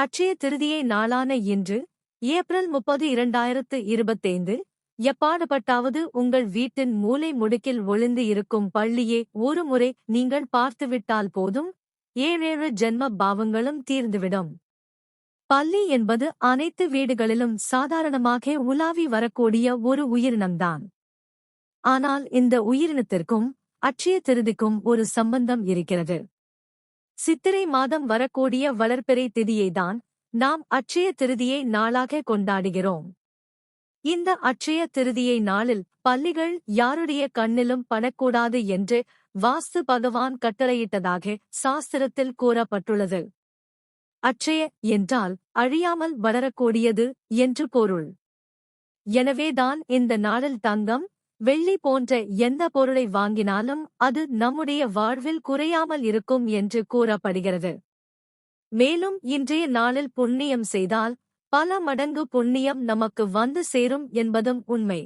அட்சய திருதியை நாளான இன்று ஏப்ரல் முப்பது இரண்டாயிரத்து இருபத்தைந்து எப்பாடுபட்டாவது உங்கள் வீட்டின் மூலை முடுக்கில் ஒளிந்து இருக்கும் பள்ளியே ஒருமுறை நீங்கள் பார்த்துவிட்டால் போதும் ஏழேழு ஜென்ம பாவங்களும் தீர்ந்துவிடும். பள்ளி என்பது அனைத்து வீடுகளிலும் சாதாரணமாக உலாவி வரக்கூடிய ஒரு உயிரினம்தான். ஆனால் இந்த உயிரினத்திற்கும் அட்சய திருதிக்கும் ஒரு சம்பந்தம் இருக்கிறது. சித்திரை மாதம் வரக்கூடிய வளர்பிறை திதியைதான் நாம் அட்சய திருதியை நாளாக கொண்டாடுகிறோம். இந்த அட்சய திருதியை நாளில் பள்ளிகள் யாருடைய கண்ணிலும் படக்கூடாது என்று வாஸ்து பகவான் கட்டளையிட்டதாக சாஸ்திரத்தில் கூறப்பட்டுள்ளது. அட்சய என்றால் அழியாமல் வளரக்கூடியது என்று பொருள். எனவேதான் இந்த நாளில் தங்கம் வெள்ளி போன்ற எந்த பொருளை வாங்கினாலும் அது நம்முடைய வாழ்வில் குறையாமல் இருக்கும் என்று கூறப்படுகிறது. மேலும் இன்றைய நாளில் புண்ணியம் செய்தால் பல மடங்கு புண்ணியம் நமக்கு வந்து சேரும் என்பதும் உண்மை.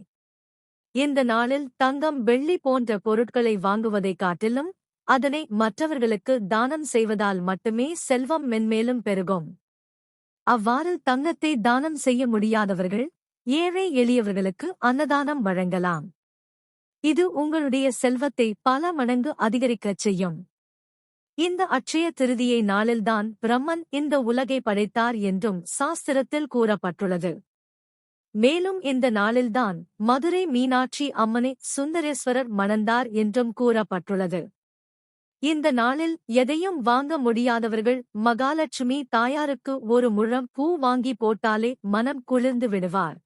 இந்த நாளில் தங்கம் வெள்ளி போன்ற பொருட்களை வாங்குவதைக் காட்டிலும் அதனை மற்றவர்களுக்கு தானம் செய்வதால் மட்டுமே செல்வம் மென்மேலும் பெருகும். அவ்வாறு தங்கத்தை தானம் செய்ய முடியாதவர்கள் ஏழை எளியவர்களுக்கு அன்னதானம் வழங்கலாம். இது உங்களுடைய செல்வத்தை பல மடங்கு அதிகரிக்கச் செய்யும். இந்த அட்சய திருதியை நாளில்தான் பிரம்மன் இந்த உலகை படைத்தார் என்றும் சாஸ்திரத்தில் கூறப்பட்டுள்ளது. மேலும் இந்த நாளில்தான் மதுரை மீனாட்சி அம்மனை சுந்தரேஸ்வரர் மணந்தார் என்றும் கூறப்பட்டுள்ளது. இந்த நாளில் எதையும் வாங்க முடியாதவர்கள் மகாலட்சுமி தாயாருக்கு ஒரு முழம் பூ வாங்கி போட்டாலே மனம் குளிர்ந்து விடுவார்.